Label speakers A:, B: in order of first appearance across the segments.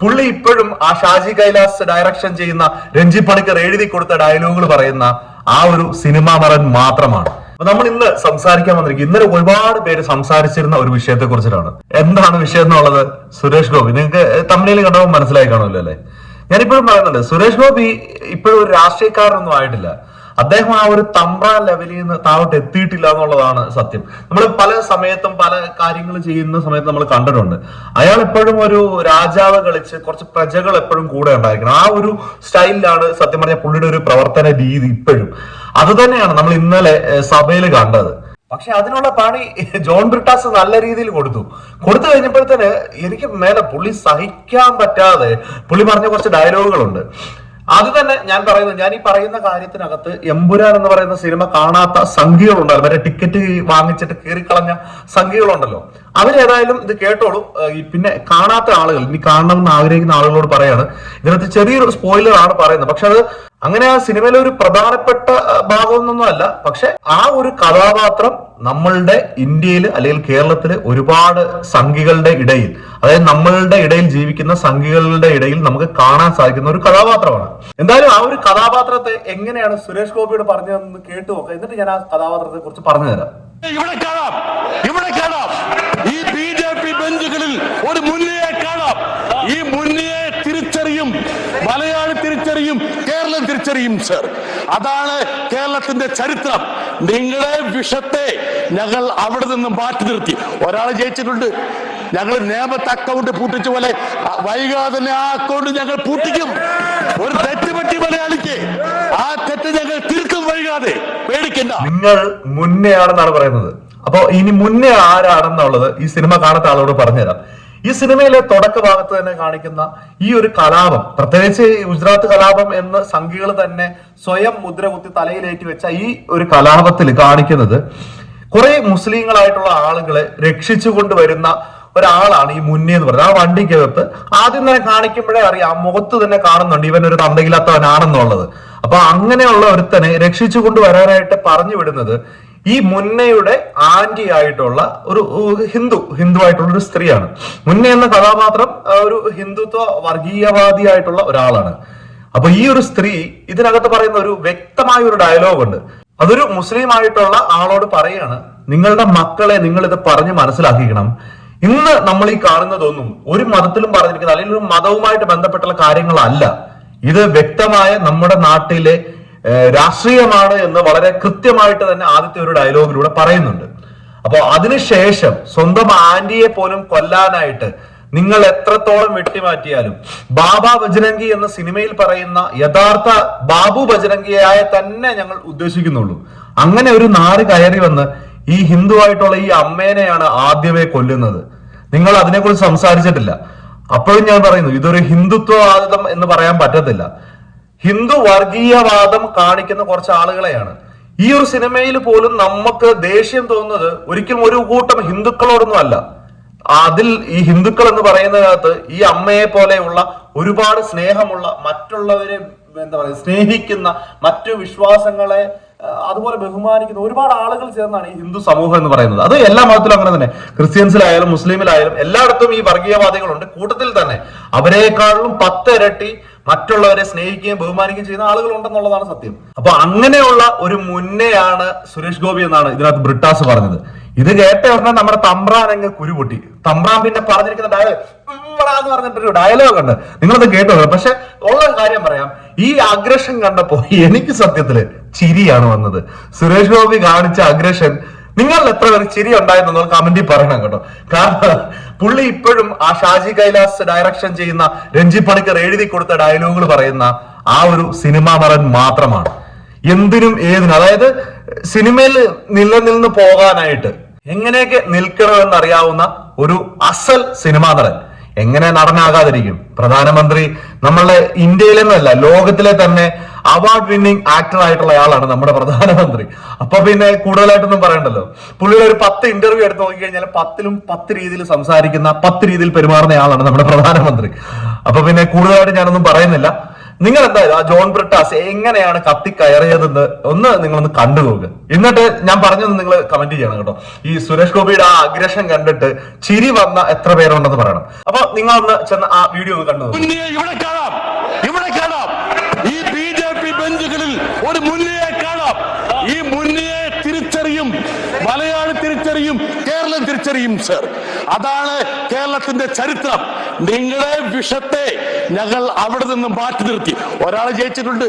A: പുള്ളി ഇപ്പോഴും ആ ഷാജി കൈലാസ് ഡയറക്ഷൻ ചെയ്യുന്ന രഞ്ജി പണിക്കർ എഴുതി കൊടുത്ത ഡയലോഗുകൾ പറയുന്ന ആ ഒരു സിനിമാ നടൻ മാത്രമാണ്. അപ്പൊ നമ്മൾ ഇന്ന് സംസാരിക്കാൻ വന്നിരിക്കും ഇന്നലെ ഒരുപാട് പേര് സംസാരിച്ചിരുന്ന ഒരു വിഷയത്തെ കുറിച്ചിട്ടാണ്. എന്താണ് വിഷയം എന്നുള്ളത് സുരേഷ് ഗോപി. നിങ്ങൾക്ക് തമിഴിൽ കണ്ടപ്പോൾ മനസ്സിലായി കാണുമല്ലോ അല്ലെ? ഞാനിപ്പോഴും പറയുന്നുണ്ട് സുരേഷ് ഗോപി ഇപ്പോഴും ഒരു രാഷ്ട്രീയക്കാരനൊന്നും ആയിട്ടില്ല. അദ്ദേഹം ആ ഒരു തമ്പ്ര ലെവലിൽ നിന്ന് താഴോട്ട് എത്തിയിട്ടില്ല എന്നുള്ളതാണ് സത്യം. നമ്മൾ പല സമയത്തും പല കാര്യങ്ങൾ ചെയ്യുന്ന സമയത്ത് നമ്മൾ കണ്ടിട്ടുണ്ട്. അയാൾ എപ്പോഴും ഒരു രാജാവ് കളിച്ച് കുറച്ച് പ്രജകൾ എപ്പോഴും കൂടെ ഉണ്ടായിരിക്കണം. ആ ഒരു സ്റ്റൈലിലാണ് സത്യം പറഞ്ഞ പുള്ളിയുടെ ഒരു പ്രവർത്തന രീതി ഇപ്പോഴും. അത് തന്നെയാണ് നമ്മൾ ഇന്നലെ സഭയിൽ കണ്ടത്. പക്ഷെ അതിനുള്ള പണി ജോൺ ബ്രിട്ടാസ് നല്ല രീതിയിൽ കൊടുത്തു. കൊടുത്തു കഴിഞ്ഞപ്പോഴത്തേന് എനിക്ക് മേലെ പുള്ളി സഹിക്കാൻ പറ്റാതെ പുള്ളി പറഞ്ഞ കുറച്ച് ഡയലോഗുകളുണ്ട് അത് തന്നെ ഞാൻ പറയുന്നത് ഞാൻ ഈ പറയുന്ന കാര്യത്തിനകത്ത് എമ്പുരാൻ എന്ന് പറയുന്ന സിനിമ കാണാത്ത സംഖ്യകളുണ്ടല്ലോ മറ്റേ ടിക്കറ്റ് വാങ്ങിച്ചിട്ട് കീറിക്കളഞ്ഞ സംഖ്യകളുണ്ടല്ലോ. അവരേതായാലും ഇത് കേട്ടോളൂ. പിന്നെ കാണാത്ത ആളുകൾ ഇനി കാണണമെന്ന് ആഗ്രഹിക്കുന്ന ആളുകളോട് പറയാണ്. ഇതിനകത്ത് ചെറിയൊരു സ്പോയിലർ ആണ് പറയുന്നത്. പക്ഷെ അത് അങ്ങനെ ആ സിനിമയിലെ ഒരു പ്രധാനപ്പെട്ട ഭാഗമൊന്നും അല്ല പക്ഷെ ആ ഒരു കഥാപാത്രം നമ്മളുടെ ഇന്ത്യയിൽ അല്ലെങ്കിൽ കേരളത്തിൽ ഒരുപാട് സംഘികളുടെ ഇടയിൽ അതായത് നമ്മളുടെ ഇടയിൽ ജീവിക്കുന്ന സംഘികളുടെ ഇടയിൽ നമുക്ക് കാണാൻ സാധിക്കുന്ന ഒരു കഥാപാത്രമാണ്. എന്തായാലും ആ ഒരു കഥാപാത്രത്തെ എങ്ങനെയാണ് സുരേഷ് ഗോപിയോട് പറഞ്ഞതെന്ന് കേട്ടു നോക്കാം. എന്നിട്ട് ഞാൻ ആ കഥാപാത്രത്തെ കുറിച്ച് പറഞ്ഞു തരാം
B: ഇവിടെ കാണാം ഇവിടെ കാണാം ഈ ബി ജെ പി ബെഞ്ചുകളിൽ ഒരു മുന്നയെ കാണാം ഈ മുന്നയെ തിരിച്ചറിയും മലയാളി തിരിച്ചറിയും കേരളം സർ അതാണ് കേരളത്തിന്റെ ചരിത്രം. നിങ്ങളെ വിഷത്തെ ഞങ്ങൾ അവിടെ നിന്ന് മാറ്റി നിർത്തി. ഒരാൾ ജയിച്ചിട്ടുണ്ട്. ഞങ്ങൾ നിയമത്തെ അക്കൗണ്ട് പൂട്ടിച്ച പോലെ വൈകാതെ തന്നെ ആ അക്കൗണ്ട് ഞങ്ങൾ പൂട്ടിക്കും. ഒരു തെറ്റ് പറ്റി മലയാളിക്ക് ആ തെറ്റ് ഞങ്ങൾ തീർക്കും വൈകാതെ. പേടിക്കണ്ട.
A: നിങ്ങൾ മുന്നേ ആണെന്നാണ് പറയുന്നത്. അപ്പോ ഇനി മുന്നേ ആരാണെന്നുള്ളത് ഈ സിനിമ കാണാത്ത ആളോട് പറഞ്ഞുതരാം. ഈ സിനിമയിലെ തുടക്ക ഭാഗത്ത് തന്നെ കാണിക്കുന്ന ഈ ഒരു കലാപം പ്രത്യേകിച്ച് ഗുജറാത്ത് കലാപം എന്ന് സംഘികൾ തന്നെ സ്വയം മുദ്ര കുത്തി തലയിലേറ്റി വെച്ച ഈ ഒരു കലാപത്തിൽ കാണിക്കുന്നത് കുറെ മുസ്ലിങ്ങളായിട്ടുള്ള ആളുകളെ രക്ഷിച്ചു കൊണ്ടുവരുന്ന ഒരാളാണ് ഈ മുന്നേ എന്ന് പറയുന്നത്. ആ വണ്ടിക്കകത്ത് ആദ്യം തന്നെ കാണിക്കുമ്പോഴേ അറിയാം മുഖത്ത് തന്നെ കാണുന്നുണ്ട്. ഇവൻ ഒരു തന്തയില്ലാത്തവനാണെന്നുള്ളത്. അപ്പൊ അങ്ങനെയുള്ള ഒരുത്തനെ രക്ഷിച്ചു കൊണ്ടുവരാനായിട്ട് പറഞ്ഞു വിടുന്നത് ഈ മുന്നയുടെ ആന്റി ആയിട്ടുള്ള ഒരു ഹിന്ദു ഹിന്ദു ആയിട്ടുള്ള ഒരു സ്ത്രീയാണ്. മുന്ന എന്ന കഥാപാത്രം ഒരു ഹിന്ദുത്വ വർഗീയവാദി ആയിട്ടുള്ള ഒരാളാണ്. അപ്പൊ ഈ ഒരു സ്ത്രീ ഇതിനകത്ത് പറയുന്ന ഒരു വ്യക്തമായ ഒരു ഡയലോഗ് ഉണ്ട്. അതൊരു മുസ്ലിം ആയിട്ടുള്ള ആളോട് പറയാണ് നിങ്ങളുടെ മക്കളെ നിങ്ങൾ ഇത് പറഞ്ഞ് മനസ്സിലാക്കിക്കണം. ഇന്ന് നമ്മൾ ഈ കാണുന്നതൊന്നും ഒരു മതത്തിലും പറഞ്ഞിരിക്കുന്ന അല്ലെങ്കിൽ ഒരു മതവുമായിട്ട് ബന്ധപ്പെട്ടുള്ള കാര്യങ്ങളല്ല. ഇത് വ്യക്തമായ നമ്മുടെ നാട്ടിലെ രാഷ്ട്രീയമാണ് എന്ന് വളരെ കൃത്യമായിട്ട് തന്നെ ആദ്യത്തെ ഒരു ഡയലോഗിലൂടെ പറയുന്നുണ്ട്. അപ്പോൾ അതിനുശേഷം സ്വന്തം ആന്റിയെ പോലും കൊല്ലാനായിട്ട് നിങ്ങൾ എത്രത്തോളം വെട്ടിമാറ്റിയാലും ബാബ ബജരംഗി എന്ന സിനിമയിൽ പറയുന്ന യഥാർത്ഥ ബാബു ബജരംഗിയായ തന്നെ ഞങ്ങൾ ഉദ്ദേശിക്കുന്നുള്ളൂ. അങ്ങനെ ഒരു നാട് കയറി വന്ന് ഈ ഹിന്ദുവായിട്ടുള്ള ഈ അമ്മേനെയാണ് ആദ്യമേ കൊല്ലുന്നത്. നിങ്ങൾ അതിനെക്കുറിച്ച് സംസാരിച്ചിട്ടില്ല. അപ്പോഴും ഞാൻ പറയുന്നു ഇതൊരു ഹിന്ദുത്വവാദം എന്ന് പറയാൻ പറ്റത്തില്ല. ഹിന്ദു വർഗീയവാദം കാണിക്കുന്ന കുറച്ച് ആളുകളെയാണ് ഈ ഒരു സിനിമയിൽ പോലും നമുക്ക് ദേഷ്യം തോന്നുന്നത് ഒരിക്കലും ഒരു കൂട്ടം ഹിന്ദുക്കളോടൊന്നും അല്ല അതിൽ ഈ ഹിന്ദുക്കൾ എന്ന് പറയുന്നതിനകത്ത് ഈ അമ്മയെ പോലെയുള്ള ഒരുപാട് സ്നേഹമുള്ള മറ്റുള്ളവരെ എന്താ പറയുക സ്നേഹിക്കുന്ന മറ്റു വിശ്വാസങ്ങളെ അതുപോലെ ബഹുമാനിക്കുന്ന ഒരുപാട് ആളുകൾ ചേർന്നാണ് ഈ ഹിന്ദു സമൂഹം എന്ന് പറയുന്നത്. അത് എല്ലാ മതത്തിലും അങ്ങനെ തന്നെ. ക്രിസ്ത്യൻസിലായാലും മുസ്ലിമിലായാലും എല്ലായിടത്തും ഈ വർഗീയവാദികളുണ്ട്. കൂട്ടത്തിൽ തന്നെ. അവരെക്കാളും പത്തിരട്ടി മറ്റുള്ളവരെ സ്നേഹിക്കുകയും ബഹുമാനിക്കുകയും ചെയ്യുന്ന ആളുകൾ ഉണ്ടെന്നുള്ളതാണ് സത്യം. അപ്പൊ അങ്ങനെയുള്ള ഒരു മുന്നെയാണ് സുരേഷ് ഗോപി എന്നാണ് ഇതിനകത്ത് ബ്രിട്ടാസ് പറഞ്ഞത്. ഇത് കേട്ട ഉടനെ നമ്മുടെ തമ്പ്രാൻ അങ്ങ് കുരുപൊട്ടി. തമ്പ്രാൻ പിന്നെ പറഞ്ഞിരിക്കുന്ന ഡയലോഗ് എന്ന് പറഞ്ഞിട്ടൊരു ഡയലോഗ് ഉണ്ട്. നിങ്ങളത് കേട്ടോ പക്ഷെ ഉള്ള കാര്യം പറയാം. ഈ അഗ്രഷൻ കണ്ടപ്പോ എനിക്ക് സത്യത്തിൽ ചിരിയാണ് വന്നത്. സുരേഷ് ഗോപി കാണിച്ച അഗ്രഷൻ നിങ്ങളിൽ എത്ര പേർ ചിരി ഉണ്ടായിരുന്നു കമന്റിൽ പറയണം കേട്ടോ. കാരണം പുള്ളി ഇപ്പോഴും ആ ഷാജി കൈലാസ് ഡയറക്ഷൻ ചെയ്യുന്ന രഞ്ജി പണിക്കർ എഴുതി കൊടുത്ത ഡയലോഗുകൾ പറയുന്ന ആ ഒരു സിനിമാ നടൻ മാത്രമാണ്. എന്തിനും ഏതിനും അതായത് സിനിമയിൽ നിലനിന്ന് പോകാനായിട്ട് എങ്ങനെയൊക്കെ നിൽക്കണമെന്ന് അറിയാവുന്ന ഒരു അസൽ സിനിമാ നടൻ. എങ്ങനെ നടനാകാതിരിക്കും പ്രധാനമന്ത്രി നമ്മളുടെ ഇന്ത്യയിലെന്നല്ല ലോകത്തിലെ തന്നെ അവാർഡ് വിന്നിംഗ് ആക്ടർ ആയിട്ടുള്ള ആളാണ് നമ്മുടെ പ്രധാനമന്ത്രി. അപ്പൊ പിന്നെ കൂടുതലായിട്ടൊന്നും പറയണ്ടല്ലോ. പുള്ളിയുടെ ഒരു പത്ത് ഇന്റർവ്യൂ എടുത്ത് നോക്കിക്കഴിഞ്ഞാൽ പത്തിലും പത്ത് രീതിയിൽ സംസാരിക്കുന്ന പത്ത് രീതിയിൽ പെരുമാറുന്ന ആളാണ് നമ്മുടെ പ്രധാനമന്ത്രി. അപ്പൊ പിന്നെ കൂടുതലായിട്ട് ഞാനൊന്നും പറയുന്നില്ല. നിങ്ങൾ എന്തായാലും ആ ജോൺ ബ്രിട്ടാസ് എങ്ങനെയാണ് കത്തി കയറിയതെന്ന് ഒന്ന് നിങ്ങളൊന്ന് കണ്ടു നോക്ക്. എന്നിട്ട് ഞാൻ പറഞ്ഞത് നിങ്ങൾ കമന്റ് ചെയ്യണം കേട്ടോ. ഈ സുരേഷ് ഗോപിയുടെ ആ അഗ്രഷൻ കണ്ടിട്ട് ചിരി വന്ന എത്ര പേരുണ്ടെന്ന് പറയണം. അപ്പൊ നിങ്ങളൊന്ന് ചെന്ന് ആ വീഡിയോ ഒന്ന് കണ്ടു
B: ഇവിടെ ഇവിടെ ഈ ബെഞ്ചുകളിൽ ഒരു മുന്നിയെ ഈ മുന്നിയെ കേരളം തിരിച്ചറിയും സർ അതാണ് കേരളത്തിന്റെ ചരിത്രം. നിങ്ങളെ വിഷത്തെ ഞങ്ങൾ അവിടെ നിന്നും മാറ്റി നിർത്തി. ഒരാൾ ജയിച്ചിട്ടുണ്ട്.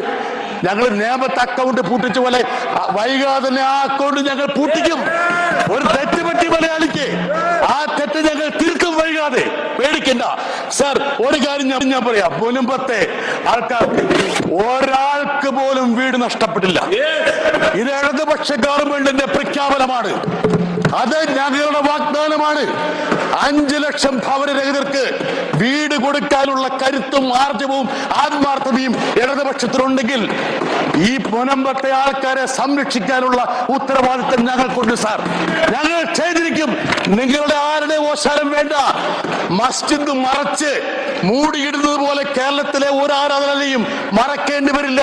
B: ഞങ്ങൾ നിയമത്തെ അക്കൗണ്ട് പൂട്ടിച്ച പോലെ വൈകാതെ തന്നെ ആ അക്കൗണ്ട് ഞങ്ങൾ പൂട്ടിക്കും. ഒരു തെറ്റ് പറ്റി മലയാളിക്ക് ആ തെറ്റ് ഞങ്ങൾ തീർക്കും വൈകാതെ. പേടിക്കണ്ട. സർ ഒരു കാര്യം ഞാൻ ഞാൻ പറയാം. മുനുമ്പത്തെ ആൾക്കാർക്ക് ഒരാൾക്ക് പോലും വീട് നഷ്ടപ്പെട്ടില്ല. ഇത് ഇടതുപക്ഷ ഗവൺമെന്റിന്റെ പ്രഖ്യാപനമാണ്. അത് ഞങ്ങളുടെ വാഗ്ദാനമാണ്. അഞ്ചു ലക്ഷം ഭവനരഹിതർക്ക് വീട് കൊടുക്കാനുള്ള കരുത്തും ആർജവും ആത്മാർത്ഥതയും ഇടതുപക്ഷത്തിനുണ്ടെങ്കിൽ ഈ മുനമ്പത്തെ ആൾക്കാരെ സംരക്ഷിക്കാനുള്ള ഉത്തരവാദിത്തം ഞങ്ങൾക്കുണ്ട് സാർ. ഞങ്ങൾ ചെയ്തിരിക്കും. നിങ്ങളുടെ ആരുടെ ഓശാരം വേണ്ട? മസ്ജിദ് മറച്ച് മൂടിയിടുന്നത് പോലെ കേരളത്തിലെ ഒരു ആരാധനയും മറക്കേണ്ടി വരില്ല.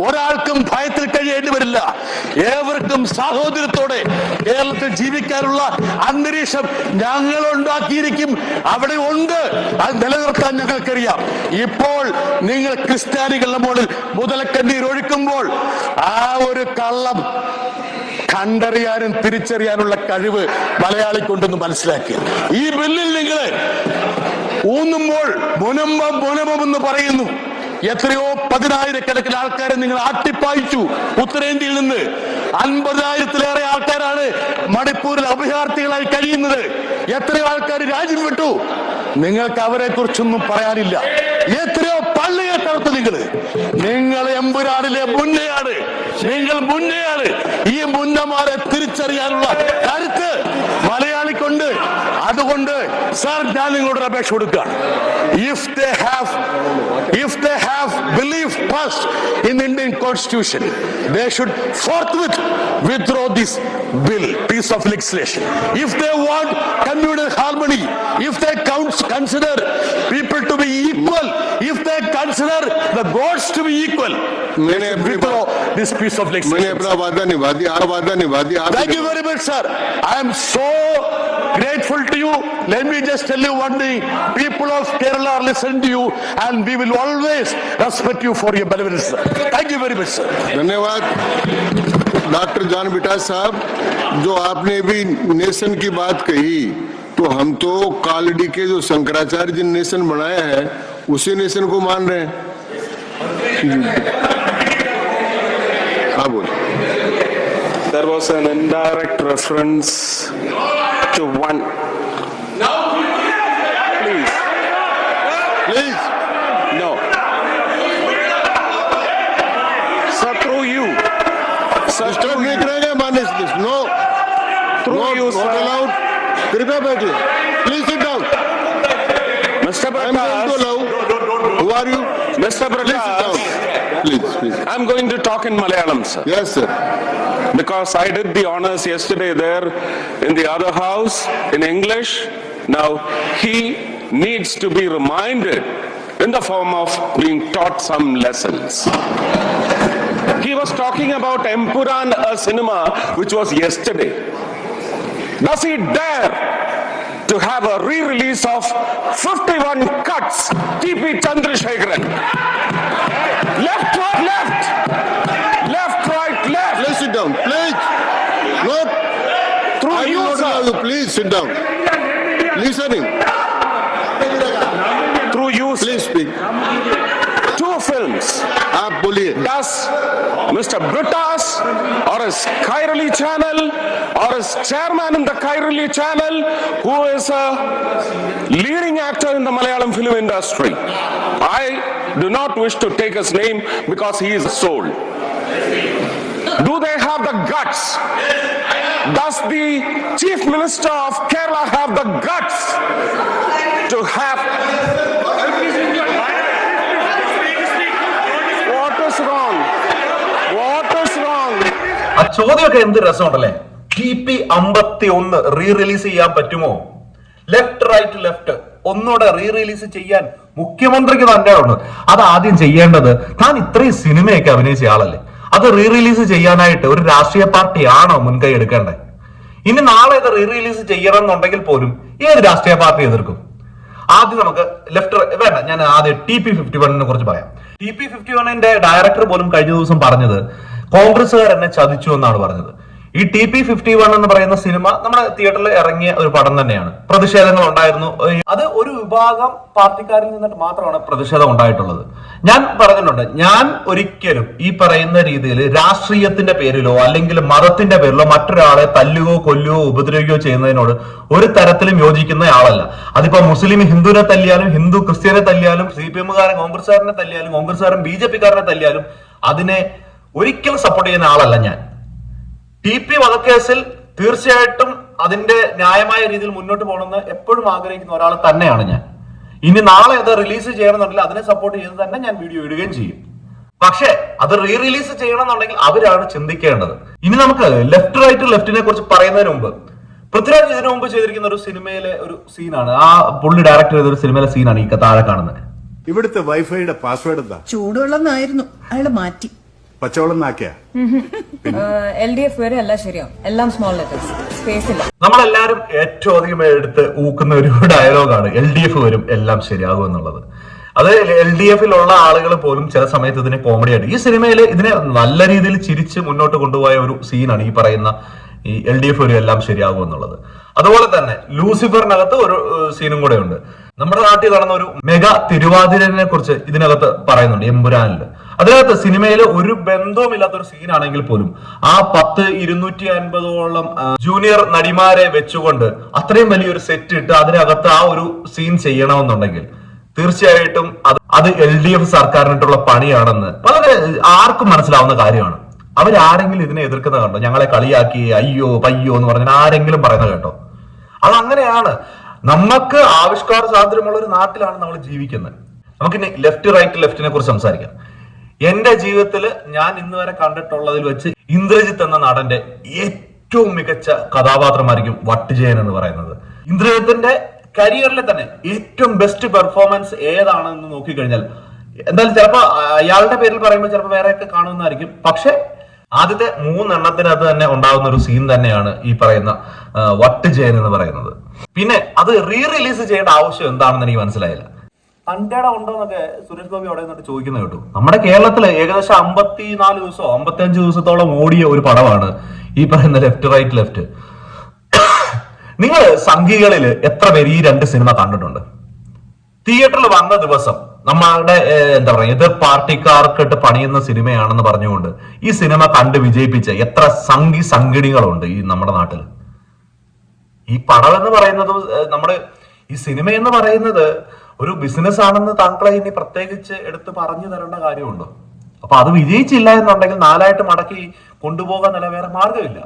B: ഒരാൾക്കും ഭയത്തിൽ കഴിയേണ്ടി വരില്ല. ഏവർക്കും സാഹോദര്യത്തോടെ കേരളത്തിൽ ജീവിക്കാനുള്ള അന്തരീക്ഷം ഞങ്ങൾ ഉണ്ടാക്കിയിരിക്കും അവിടെ ഉണ്ട്. അത് നിലനിർത്താൻ ഞങ്ങൾക്കറിയാം. ഇപ്പോൾ നിങ്ങൾ ക്രിസ്ത്യാനികളുടെ മുകളിൽ മുതലക്കണ്ണീർ ഒഴുക്കുമ്പോൾ ആ ഒരു കള്ളം കണ്ടറിയാനും തിരിച്ചറിയാനുള്ള കഴിവ് മലയാളിക്കുണ്ടെന്ന് മനസ്സിലാക്കി ഈ ബില്ലിൽ നിങ്ങൾ ഊന്നുമ്പോൾ മുനമ്പം മുനമ്പം എന്ന് പറയുന്നു. എത്രയോ പതിനായിരക്കണക്കിന് ആൾക്കാരെ നിങ്ങൾ ആട്ടിപ്പായിച്ചു. ഉത്തരേന്ത്യയിൽ നിന്ന് അൻപതിനായിരത്തിലേറെ ആൾക്കാരാണ് മണിപ്പൂരിൽ അഭയാർത്ഥികളായി കഴിയുന്നത്. എത്രയോ ആൾക്കാർ രാജ്യം വിട്ടു. നിങ്ങൾക്ക് അവരെ കുറിച്ചൊന്നും പറയാനില്ല. എത്രയോ പള്ളിയെ തകർത്ത് നിങ്ങൾ നിങ്ങൾ എമ്പുരാടിലെ മുന്നയാണ്. നിങ്ങൾ മുന്നയാണ്. ഈ മുന്നമാരെ തിരിച്ചറിയാനുള്ള കരുത്ത് മലയാളിക്കുണ്ട്. അതുകൊണ്ട് സാർ ഞാൻ നിങ്ങളോട് അപേക്ഷ കൊടുക്കുകയാണ് if they have if they have believe first in Indian constitution they should forthwith withdraw this bill piece of legislation if they want communal harmony if they count, consider people to be equal if they consider the gods to be equal they this piece of
C: मैंने अपना वादा निभा दिया आप वादा निभा दिया आप
B: Thank you very much, sir. I am so grateful to you. Let me just tell you one thing. People of Kerala are listening to you and we will always respect you for your benevolence, sir. Thank you very much, sir.
C: धन्यवाद doctor John Brittas साहब जो आपने भी nation की बात कही तो हम तो कालडी के जो शंकराचार्य जी नेशन बनाया है उसी नेशन को मान रहे हैं हाँ बोलिए
D: There was an indirect reference to one. Please,
C: please
D: no. Sir, through you. Sir,
C: disturb
D: through
C: नहीं
D: you.
C: करेंगे मानिस this no
D: Through you,
C: not
D: sir.
C: Allowed कृपया बैठिए please sit down
D: Mr.
C: I am going to
D: Prakash,
C: allow who are you
D: Mr.
C: Please sit down
D: Prakash,
C: Please, please.
D: I'm going to talk in Malayalam, sir.
C: Yes, sir.
D: Because I did the honors yesterday there in the other house in English. Now, he needs to be reminded in the form of being taught some lessons. he was talking about Empuran, a cinema which was yesterday. Does he dare to have a re-release of 51 cuts, T.P. Chandrasekharan? Left, right, left! Left, right, left!
C: Please sit down, please. No,
D: Through
C: I
D: you,
C: will not allow
D: sir.
C: you. Please sit down. Listening.
D: Through you,
C: Please speak.
D: two films.
C: आप बोलिए.
D: Does Mr. Britas or his Kairali channel or his chairman in the Kairali channel who is a leading actor in the Malayalam film industry. I do not wish to take his name because he is sold. Do they have the guts? Does the chief minister of Kerala have the guts to have What is wrong? What is wrong?
A: ആ ചോദ്യമൊക്കെ എന്ത് രസമുണ്ടല്ലേ T P അമ്പത്തി ഒന്ന് re release ചെയ്യാൻ പറ്റുമോ? Left right left ഒന്നുകൂടെ re release ചെയ്യാൻ മുഖ്യമന്ത്രിക്ക് തന്നെയാണ് ഉണ്ട്. അത് ആദ്യം ചെയ്യേണ്ടത് താൻ ഇത്രയും സിനിമയൊക്കെ അഭിനയിച്ച ആളല്ലേ? അത് റീ റിലീസ് ചെയ്യാനായിട്ട് ഒരു രാഷ്ട്രീയ പാർട്ടിയാണോ മുൻകൈ എടുക്കേണ്ടത്? ഇനി നാളെ ഇത് റീ റിലീസ് ചെയ്യണം എന്നുണ്ടെങ്കിൽ പോലും ഏത് രാഷ്ട്രീയ പാർട്ടി എതിർക്കും? ആദ്യം നമുക്ക് ലെഫ്റ്റ് വേണ്ട ഞാൻ ആദ്യം ടി പി ഫിഫ്റ്റി വണ്ണിനെ കുറിച്ച് പറയാം. ടി പി ഫിഫ്റ്റി വണ്ണിന്റെ ഡയറക്ടർ പോലും കഴിഞ്ഞ ദിവസം പറഞ്ഞത് കോൺഗ്രസ്സുകാർ എന്നെ ചതിച്ചു എന്നാണ് പറഞ്ഞത്. ഈ ടി പി ഫിഫ്റ്റി വൺ എന്ന് പറയുന്ന സിനിമ നമ്മുടെ തിയേറ്ററിൽ ഇറങ്ങിയ ഒരു പടം തന്നെയാണ്. പ്രതിഷേധങ്ങൾ ഉണ്ടായിരുന്നു. അത് ഒരു വിഭാഗം പാർട്ടിക്കാരിൽ നിന്നിട്ട് മാത്രമാണ് പ്രതിഷേധം ഉണ്ടായിട്ടുള്ളത്. ഞാൻ പറഞ്ഞിട്ടുണ്ട് ഞാൻ ഒരിക്കലും ഈ പറയുന്ന രീതിയിൽ രാഷ്ട്രീയത്തിന്റെ പേരിലോ അല്ലെങ്കിൽ മതത്തിന്റെ പേരിലോ മറ്റൊരാളെ തല്ലുകയോ കൊല്ലുകയോ ഉപദ്രവിക്കുകയോ ചെയ്യുന്നതിനോട് ഒരു തരത്തിലും യോജിക്കുന്ന ആളല്ല. അതിപ്പോ മുസ്ലിം ഹിന്ദുവിനെ തല്ലിയാലും ഹിന്ദു ക്രിസ്ത്യനെ തല്ലിയാലും സി പി എമ്മുകാരൻ കോൺഗ്രസ്സുകാരനെ തല്ലിയാലും കോൺഗ്രസ്സുകാരൻ ബി ജെ പിക്കാരനെ തല്ലിയാലും അതിനെ ഒരിക്കലും സപ്പോർട്ട് ചെയ്യുന്ന ആളല്ല ഞാൻ. ടി പി വധക്കേസിൽ തീർച്ചയായിട്ടും അതിന്റെ ന്യായമായ രീതിയിൽ മുന്നോട്ട് പോകണമെന്ന് എപ്പോഴും ആഗ്രഹിക്കുന്ന ഒരാൾ തന്നെയാണ് ഞാൻ. ഇനി നാളെ അത് റിലീസ് ചെയ്യണമെന്നുണ്ടെങ്കിൽ അതിനെ സപ്പോർട്ട് ചെയ്ത് തന്നെ ഞാൻ വീഡിയോ ഇടുകയും ചെയ്യും. പക്ഷേ അത് റീ റിലീസ് ചെയ്യണമെന്നുണ്ടെങ്കിൽ അവരാണ് ചിന്തിക്കേണ്ടത്. ഇനി നമുക്ക് ലെഫ്റ്റ് റൈറ്റ് ലെഫ്റ്റിനെ കുറിച്ച് പറയുന്നതിന് മുമ്പ് പൃഥ്വിരാജ് ഇതിനു മുമ്പ് ചെയ്തിരിക്കുന്ന ഒരു സിനിമയിലെ ഒരു സീനാണ് ആ പുള്ളി ഡയറക്ടർ ചെയ്ത ഒരു സിനിമയിലെ സീനാണ് ഈ താഴെ കാണുന്നത്.
E: ഇവിടുത്തെ വൈഫൈയുടെ പാസ്വേഡ് എന്താ?
F: ചൂടുവെള്ളം അയാൾ മാറ്റി.
E: പച്ചവെള്ളം നാക്കിയ?
G: എൽ ഡി എഫ് വരെ എല്ലാം ശരിയാവും. എല്ലാം സ്മോൾ ലെറ്റേഴ്സ് സ്പേസ് ഇല്ല.
A: നമ്മളെല്ലാരും ഏറ്റവും അധികം എടുത്ത് ഊക്കുന്ന ഒരു ഡയലോഗാണ് എൽ ഡി എഫ് വരും എല്ലാം ശരിയാകും എന്നുള്ളത്. അത് എൽ ഡി എഫിലുള്ള ആളുകൾ പോലും ചില സമയത്ത് ഇതിനെ കോമഡി ആയിട്ട് ഈ സിനിമയിൽ ഇതിനെ നല്ല രീതിയിൽ ചിരിച്ച് മുന്നോട്ട് കൊണ്ടുപോയ ഒരു സീനാണ് ഈ പറയുന്ന ഈ എൽ ഡി എഫ് വരും എല്ലാം ശരിയാകും എന്നുള്ളത്. അതുപോലെ തന്നെ ലൂസിഫറിനകത്ത് ഒരു സീനും കൂടെ ഉണ്ട്. നമ്മുടെ നാട്ടിൽ നടന്ന ഒരു മെഗാ തിരുവാതിരനെ കുറിച്ച് ഇതിനകത്ത് പറയുന്നുണ്ട് എമ്പുരാനിൽ അതിനകത്ത് സിനിമയിൽ ഒരു ബന്ധവുമില്ലാത്ത ഒരു സീനാണെങ്കിൽ പോലും ആ പത്ത് ഇരുന്നൂറ്റി അൻപതോളം ജൂനിയർ നടിമാരെ വെച്ചുകൊണ്ട് അത്രയും വലിയൊരു സെറ്റ് ഇട്ട് അതിനകത്ത് ആ ഒരു സീൻ ചെയ്യണമെന്നുണ്ടെങ്കിൽ തീർച്ചയായിട്ടും അത് അത് എൽ ഡി എഫ് സർക്കാരിനായിട്ടുള്ള പണിയാണെന്ന് വളരെ ആർക്കും മനസ്സിലാവുന്ന കാര്യമാണ്. അവരാരെങ്കിലും ഇതിനെ എതിർക്കുന്നത് കണ്ടോ? ഞങ്ങളെ കളിയാക്കി അയ്യോ പയ്യോ എന്ന് പറഞ്ഞാൽ ആരെങ്കിലും പറയുന്നത് കേട്ടോ? അത് അങ്ങനെയാണ്. നമുക്ക് ആവിഷ്കാര സ്വാതന്ത്ര്യമുള്ള ഒരു നാട്ടിലാണ് നമ്മൾ ജീവിക്കുന്നത്. നമുക്ക് ലെഫ്റ്റ് റൈറ്റ് ലെഫ്റ്റിനെ കുറിച്ച് സംസാരിക്കാം. എന്റെ ജീവിതത്തിൽ ഞാൻ ഇന്ന് വരെ കണ്ടിട്ടുള്ളതിൽ വെച്ച് ഇന്ദ്രജിത്ത് എന്ന നടന്റെ ഏറ്റവും മികച്ച കഥാപാത്രമായിരിക്കും വട്ടുജയൻ എന്ന് പറയുന്നത്. ഇന്ദ്രജിത്തിന്റെ കരിയറിലെ തന്നെ ഏറ്റവും ബെസ്റ്റ് പെർഫോമൻസ് ഏതാണെന്ന് നോക്കിക്കഴിഞ്ഞാൽ എന്തായാലും ചിലപ്പോ അയാളുടെ പേരിൽ പറയുമ്പോൾ ചിലപ്പോൾ വേറെയൊക്കെ കാണുന്നതായിരിക്കും. പക്ഷെ ആദ്യത്തെ മൂന്നെണ്ണത്തിനകത്ത് തന്നെ ഉണ്ടാകുന്ന ഒരു സീൻ തന്നെയാണ് ഈ പറയുന്ന വട്ടുജയൻ എന്ന് പറയുന്നത്. പിന്നെ അത് റീ റിലീസ് ചെയ്യേണ്ട ആവശ്യം എന്താണെന്ന് എനിക്ക് മനസ്സിലായില്ല. തന്റെ ഉണ്ടോ എന്നൊക്കെ സുരേഷ് ഗോപി അവിടെ നിന്നിട്ട് ചോദിക്കുന്നത് കേട്ടു. നമ്മുടെ കേരളത്തിൽ ഏകദേശം അമ്പത്തിനാല് ദിവസമോ അമ്പത്തിയഞ്ച് ദിവസത്തോളം ഓടിയ ഒരു പടമാണ് ഈ പറയുന്ന ലെഫ്റ്റ് റൈറ്റ് ലെഫ്റ്റ്. നിങ്ങൾ സംഖികളിൽ എത്ര പേര് ഈ രണ്ട് സിനിമ കണ്ടിട്ടുണ്ട്? തിയേറ്ററിൽ വന്ന ദിവസം നമ്മളുടെ എന്താ പറയുക എതിർ പാർട്ടിക്കാർക്കിട്ട് പണിയുന്ന സിനിമയാണെന്ന് പറഞ്ഞുകൊണ്ട് ഈ സിനിമ കണ്ട് വിജയിപ്പിച്ച എത്ര സംഘി സംഘടികളുണ്ട് ഈ നമ്മുടെ നാട്ടിൽ ഈ പടം എന്ന് പറയുന്നത് നമ്മുടെ ഈ സിനിമ എന്ന് പറയുന്നത് ഒരു ബിസിനസ് ആണെന്ന് താങ്കളെ ഇനി പ്രത്യേകിച്ച് എടുത്ത് പറഞ്ഞു തരേണ്ട കാര്യമുണ്ടോ? അപ്പൊ അത് വിജയിച്ചില്ല എന്നുണ്ടെങ്കിൽ നാലായിട്ട് മടക്കി കൊണ്ടുപോകാൻ നില വേറെ മാർഗമില്ല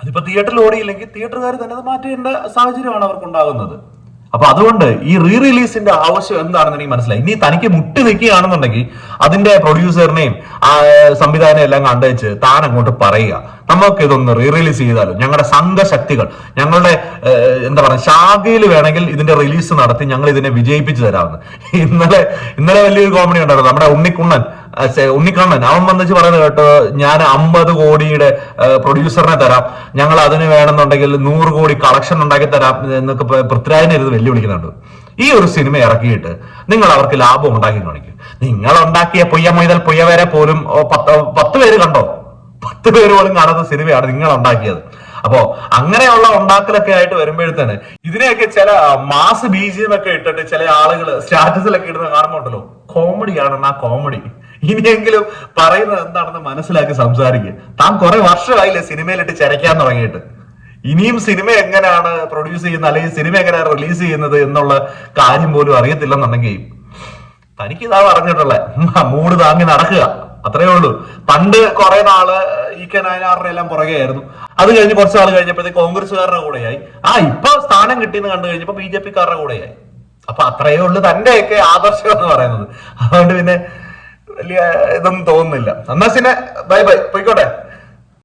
A: അതിപ്പോ തിയേറ്ററിൽ ഓടിയില്ലെങ്കിൽ തിയേറ്ററുകാർ തന്നെ അത് മാറ്റേണ്ട സാഹചര്യമാണ് അവർക്ക് ഉണ്ടാകുന്നത് അപ്പൊ അതുകൊണ്ട് ഈ റീ റിലീസിന്റെ ആവശ്യം എന്താണെന്ന് എനിക്ക് മനസ്സിലായി. ഇനി തനിക്ക് മുട്ടി നിൽക്കുകയാണെന്നുണ്ടെങ്കിൽ അതിന്റെ പ്രൊഡ്യൂസറിനെയും ആ സംവിധാനം എല്ലാം കണ്ടുവച്ച് താൻ അങ്ങോട്ട് പറയുക. നമുക്ക് ഇതൊന്ന് റീ റിലീസ് ചെയ്താലും? ഞങ്ങളുടെ സംഘശക്തികൾ ഞങ്ങളുടെ എന്താ പറയുക ശാഖയിൽ വേണമെങ്കിൽ ഇതിന്റെ റിലീസ് നടത്തി ഞങ്ങൾ ഇതിനെ വിജയിപ്പിച്ചു തരാമെന്ന്. ഇന്നലെ ഇന്നലെ വലിയൊരു കോമഡി ഉണ്ടായിരുന്നു. നമ്മുടെ ഉണ്ണിക്കുണ്ണൻ ഉണ്ണിക്കണ്ണൻ അവൻ വന്നിച്ച് പറയുന്നത് കേട്ടോ ഞാൻ അമ്പത് കോടിയുടെ പ്രൊഡ്യൂസറിനെ തരാം. ഞങ്ങൾ അതിന് വേണമെന്നുണ്ടെങ്കിൽ നൂറ് കോടി കളക്ഷൻ ഉണ്ടാക്കി തരാം എന്നൊക്കെ പൃഥ്വിരാജിനെ ഇരുന്ന് വെല്ലുവിളിക്കുന്നുണ്ട്. ഈ ഒരു സിനിമ ഇറക്കിയിട്ട് നിങ്ങൾ അവർക്ക് ലാഭം ഉണ്ടാക്കി കാണിക്കും. നിങ്ങൾ ഉണ്ടാക്കിയ പൊയ്യ മൊയ്തൽ പൊയ്യ വരെ പോലും പത്ത് പേര് കണ്ടോ? പത്ത് പേര് പോലും കാണാത്ത സിനിമയാണ് നിങ്ങൾ ഉണ്ടാക്കിയത്. അപ്പോ അങ്ങനെയുള്ള ഉണ്ടാക്കലൊക്കെ ആയിട്ട് വരുമ്പോഴത്തേന് ഇതിനെയൊക്കെ ചില മാസ് ബീജിയം ഒക്കെ ഇട്ടിട്ട് ചില ആളുകൾ സ്റ്റാറ്റസിലൊക്കെ ഇടുന്ന കാണുമ്പോണ്ടല്ലോ കോമഡിയാണ് ആ കോമഡി ഇനിയെങ്കിലും പറയുന്നത് എന്താണെന്ന് മനസ്സിലാക്കി സംസാരിക്കുക താൻ കുറെ വർഷമായില്ലേ സിനിമയിലിട്ട് ചരയ്ക്കാൻ തുടങ്ങിയിട്ട്. ഇനിയും സിനിമ എങ്ങനെയാണ് പ്രൊഡ്യൂസ് ചെയ്യുന്നത്? അല്ലെങ്കിൽ സിനിമ എങ്ങനെയാണ് റിലീസ് ചെയ്യുന്നത് എന്നുള്ള കാര്യം പോലും അറിയത്തില്ലെന്നുണ്ടെങ്കിൽ തനിക്ക് ഇതാ പറഞ്ഞിട്ടുള്ള മൂട് താങ്ങി നടക്കുക. അത്രേ ഉള്ളൂ. പണ്ട് കുറെ നാൾ ഈ കെ നായനാറിന്റെ എല്ലാം പുറകെ ആയിരുന്നു. അത് കഴിഞ്ഞ് കുറച്ച് നാൾ കഴിഞ്ഞപ്പോഴത്തേക്ക് കോൺഗ്രസ്സുകാരുടെ കൂടെയായി. ആ ഇപ്പൊ സ്ഥാനം കിട്ടിയെന്ന് കണ്ടു കഴിഞ്ഞപ്പോ ബി ജെ പിക്കാരുടെ കൂടെയായി. അപ്പൊ അത്രയേ ഉള്ളൂ തന്റെയൊക്കെ ആദർശം എന്ന് പറയുന്നത്. അതുകൊണ്ട് പിന്നെ വലിയ ഇതൊന്നും തോന്നുന്നില്ല. എന്നാ പിന്നെ ബൈ ബൈ. പോയിക്കോട്ടെ.